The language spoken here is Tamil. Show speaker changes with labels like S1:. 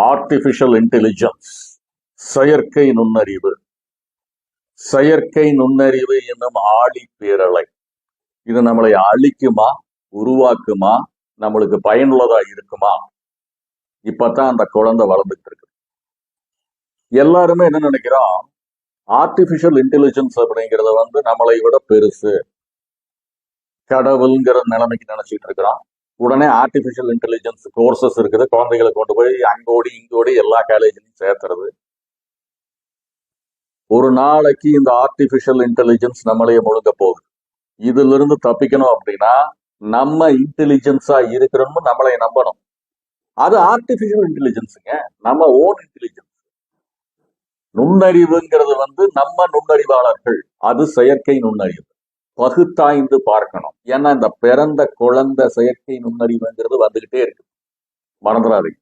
S1: ஆர்டிபிஷியல் இன்டெலிஜென்ஸ் செயற்கை நுண்ணறிவு. செயற்கை நுண்ணறிவு என்னும் ஆழி பேரலை. இது நம்மளை அழிக்குமா உருவாக்குமா நம்மளுக்கு பயனுள்ளதா இருக்குமா? இப்பதான் அந்த குழந்தை வளர்ந்துட்டு இருக்கு. எல்லாருமே என்ன நினைக்கிறோம்? ஆர்டிபிஷியல் இன்டெலிஜென்ஸ் அப்படிங்கறத வந்து நம்மளை விட பெருசு. கடவுள்ங்கிற நிலைமைக்கு நினைச்சிட்டு இருக்கிறோம். உடனே ஆர்டிஃபிஷியல் இன்டெலிஜென்ஸ் கோர்சஸ் இருக்குது. குழந்தைகளை கொண்டு போய் அங்கோடி இங்கோடி எல்லா காலேஜ்லயும் சேர்த்துறது. ஒரு நாளைக்கு இந்த ஆர்டிபிஷியல் இன்டெலிஜென்ஸ் நம்மளையே முழுங்க போகுது. இதுல இருந்து தப்பிக்கணும் அப்படின்னா நம்ம இன்டெலிஜென்ஸா இருக்கிறோம்னு நம்மளை நம்பணும். அது ஆர்டிபிஷியல் இன்டெலிஜென்ஸுங்க நம்ம ஓன் இன்டெலிஜென்ஸ் நுண்ணறிவுங்கிறது வந்து நம்ம நுண்ணறிவாளர்கள். அது செயற்கை நுண்ணறிவு. பகுத்தாய்ந்து பார்க்கணும். ஏன்னா இந்த பிறந்த குழந்தை செயற்கை நுண்ணறிவுங்கிறது வந்துகிட்டே இருக்கு. மறந்துடாதீங்க